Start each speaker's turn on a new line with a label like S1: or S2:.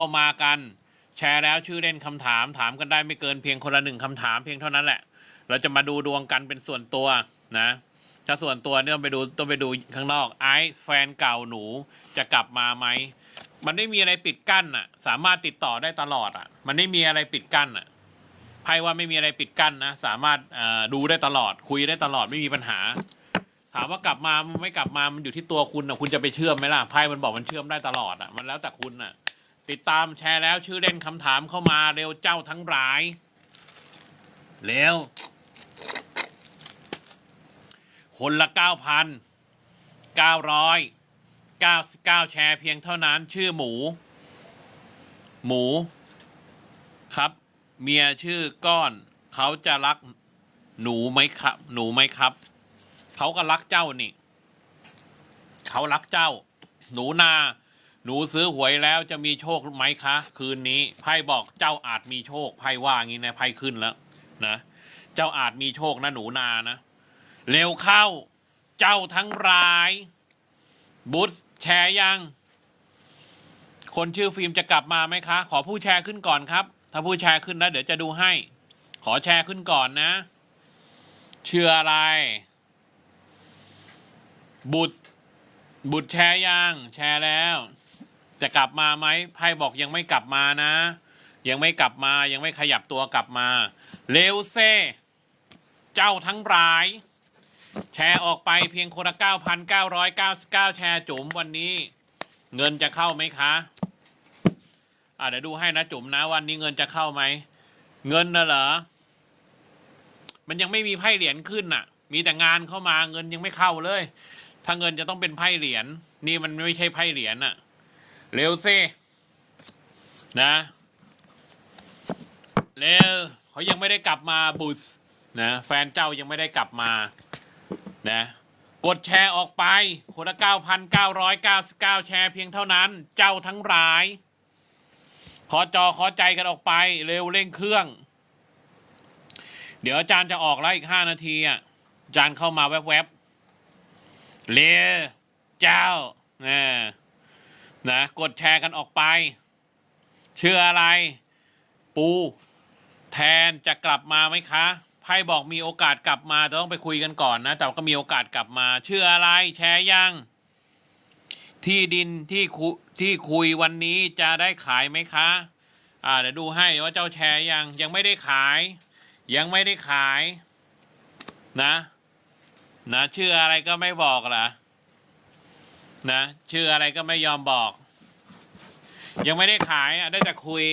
S1: ก็มากันแชร์แล้วชื่อเล่นคำถามถามกันได้ไม่เกินเพียงคนละหนึ่งคำถามเพียงเท่านั้นแหละ เราจะมาดูดวงกันเป็นส่วนตัวนะถ้าส่วนตัวเนี่ยต้องไปดูต้องไปดูข้างนอกไอซ์แฟนเก่าหนูจะกลับมาไหมมันไม่มีอะไรปิดกั้นอะ สามารถติดต่อได้ตลอดอะ มันไม่มีอะไรปิดกั้นอะไพ่ว่าไม่มีอะไรปิดกั้นนะสามารถอ่อดูได้ตลอดคุยได้ตลอดไม่มีปัญหา ถามว่ากลับมาไม่กลับมามันอยู่ที่ตัวคุณอะคุณจะไปเชื่อมไหมล่ะไพ่มันบอกมันเชื่อมได้ตลอดอะมันแล้วแต่คุณอะ ติดตามแชร์แล้วชื่อเล่นคำถามเข้ามาเร็วเจ้าทั้งหลายเร็วคนละเก้าพันเก้าร้อยเก้าสิบเก้าแชร์เพียงเท่านั้นชื่อหมู หมู ครับ เมียชื่อก้อนเขาจะรักหนูไหมครับ หนูไหมครับ เขาก็รักเจ้านี่ เขารักเจ้า หนูนา หนูซื้อหวยแล้วจะมีโชคไหมคะ คืนนี้ไพ่บอกเจ้าอาจมีโชคไพ่ว่างี้นะไพ่ขึ้นแล้วนะเจ้าอาจมีโชคนะหนูนานะเร็วเข้าเจ้าทั้งราย บุ๊แชร์ยัง คนชื่อฟิล์มจะกลับมาไหมคะ ขอผู้แชร์ขึ้นก่อนครับ ถ้าผู้แชร์ขึ้นแล้วเดี๋ยวจะดูให้ ขอแชร์ขึ้นก่อนนะ เชื่ออะไร บุตร บุตรแชร์ยังแชร์แล้ว จะกลับมาไหมไพ่บอกยังไม่กลับมานะ ยังไม่กลับมายังไม่ขยับตัวกลับมาเร็วเซ่เจ้าทั้งหลาย แชร์ออกไปเพียงคนละ9,999 แชร์จุ๋มวันนี้ เงินจะเข้าไหมคะอ่าเดี๋ยวดูให้นะจุ๋มนะวันนี้เงินจะเข้าไหมเงินน่ะเหรอมันยังไม่มีไพ่เหรียญขึ้นน่ะ มีแต่งานเข้ามาเงินยังไม่เข้าเลย ถ้าเงินจะต้องเป็นไพ่เหรียญนี่มันไม่ใช่ไพ่เหรียญน่ะเร็วซินะเร็วเขายังไม่ได้กลับมาบุสนะแฟนเจ้ายังไม่ได้กลับมานะกดแชร์ออกไปคนละ 9,999 แชร์เพียงเท่านั้นเจ้าทั้งหลาย ขอจอขอใจกันออกไป เร็วเร่งเครื่อง เดี๋ยวอาจารย์จะออกแล้วอีก 5 นาทีอะอาจารย์เข้ามาแวบๆ เร็วเจ้านะนะกดแชร์กันออกไป เชื่ออะไร ปู แทนจะกลับมาไหมคะไพ่บอกมีโอกาสกลับมาแต่ต้องไปคุยกันก่อนนะ แต่ก็มีโอกาสกลับมา เชื่ออะไรแชร์ยังที่ดินที่คุที่คุยวันนี้จะได้ขายไหมคะ อ่าเดี๋ยวดูให้ว่าเจ้าแชร์ยังยังไม่ได้ขาย ยังไม่ได้ขายนะ นะชื่ออะไรก็ไม่บอกเหรอนะชื่ออะไรก็ไม่ยอมบอก ยังไม่ได้ขายอะได้แต่คุย